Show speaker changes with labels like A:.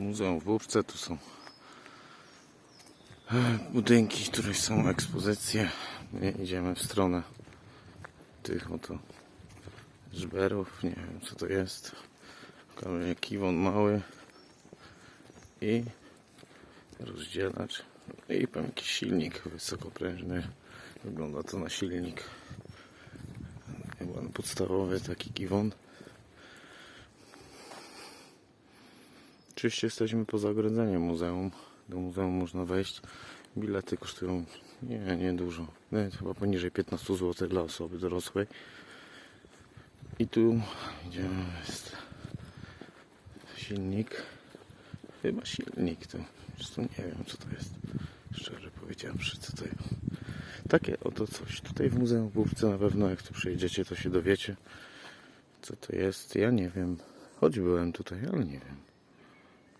A: Muzeum w Bóbce, tu są e, budynki, w których są ekspozycje. My idziemy w stronę tych oto żberów, nie wiem co to jest. Kamień kiwon mały i rozdzielacz i pewnie jakiś silnik wysokoprężny. Wygląda to na silnik chyba podstawowy taki kiwon. Oczywiście jesteśmy poza ogrodzeniem muzeum. Do muzeum można wejść. Bilety kosztują nie, nie dużo. Chyba poniżej 15 zł dla osoby dorosłej. I tu idziemy, jest silnik. Chyba silnik to. Zresztą nie wiem co to jest. Szczerze powiedziawszy, co to jest. Takie oto coś. Tutaj w Muzeum w Bówce na pewno jak tu przyjedziecie to się dowiecie co to jest. Ja nie wiem. Choć byłem tutaj, ale nie wiem.